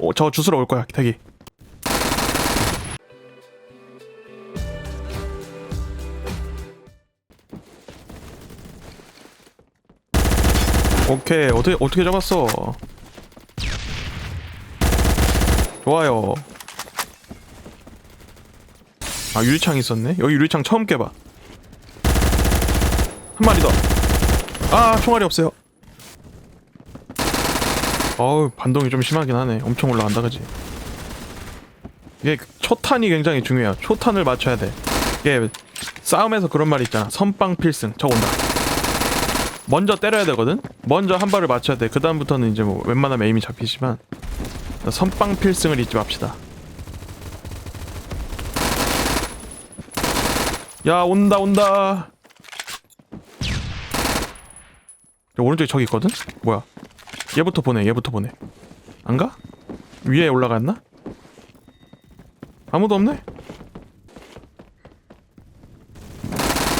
어, 저 주스러 올 거야 대기. 오케이 어떻게 어떻게 잡았어? 좋아요. 아 유리창 있었네? 여기 유리창 처음 깨봐. 한 마리 더아 총알이 없어요 어우 반동이 좀 심하긴 하네. 엄청 올라간다 그지? 이게 초탄이 굉장히 중요해요. 초탄을 맞춰야 돼. 이게 싸움에서 그런 말 있잖아. 선빵 필승. 저 온다. 먼저 때려야 되거든? 먼저 한 발을 맞춰야 돼그 다음부터는 이제 뭐 웬만하면 에임이 잡히지만 선빵 필승을 잊지 맙시다. 야 온다 온다. 야, 오른쪽에 저기 있거든? 뭐야 얘부터 보내 얘부터 보내 안 가? 위에 올라갔나? 아무도 없네?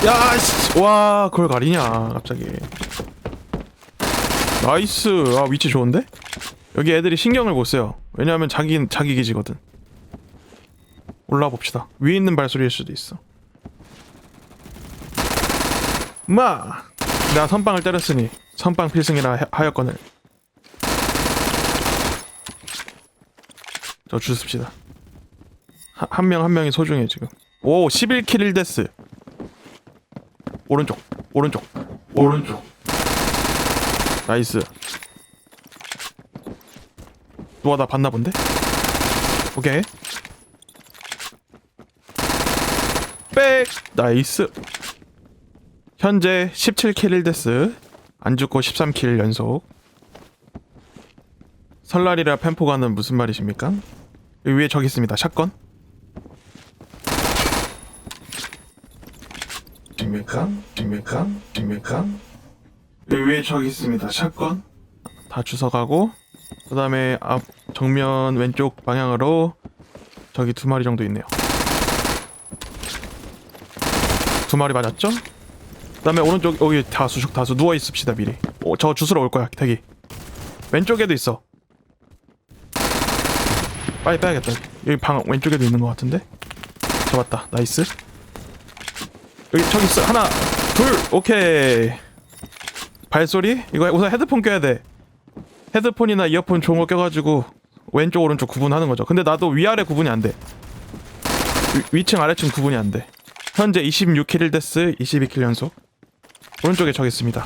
야, 씨, 와, 그걸 가리냐, 갑자기. 나이스. 아, 위치 좋은데? 여기 애들이 신경을 못 써요. 왜냐하면 자기, 자기 기지거든. 올라와 봅시다. 위에 있는 발소리일 수도 있어. 마! 내가 선빵을 때렸으니, 선빵 필승이라 하- 하였거늘. 저 주습시다. 한명한 명이 소중해 지금. 오 11킬 1데스. 오른쪽 오른쪽 오른쪽. 나이스. 누가 나 봤나 본데? 오케이. 백 나이스. 현재 17킬 1데스. 안 죽고 13킬 연속. 설날이라 펜포가는 무슨 말이십니까? 여기 위에 저기 있습니다. 샷건. 입니까? 입니까? 입니까? 여기 위에 저기 있습니다. 샷건. 다 주워가고 그다음에 앞 정면 왼쪽 방향으로 저기 두 마리 정도 있네요. 두 마리 맞았죠? 그다음에 오른쪽 여기 다수 적 다수 누워 있읍시다 미리. 오, 저 주스러 올 거야. 대기. 왼쪽에도 있어. 빨리 빼야겠다. 여기 방 왼쪽에도 있는 것 같은데. 잡았다. 나이스. 여기 저기 있어. 하나, 둘. 오케이. 발소리? 이거 우선 헤드폰 껴야 돼. 헤드폰이나 이어폰 좋은 거 껴가지고 왼쪽 오른쪽 구분하는 거죠. 근데 나도 위아래 구분이 안 돼. 위, 위층 아래층 구분이 안 돼. 현재 26킬 1데스 22킬 연속. 오른쪽에 저기 있습니다.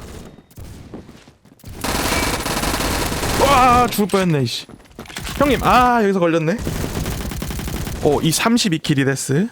와 죽을 뻔했네 이씨. 형님 아 여기서 걸렸네. 오이 32킬 이 데스.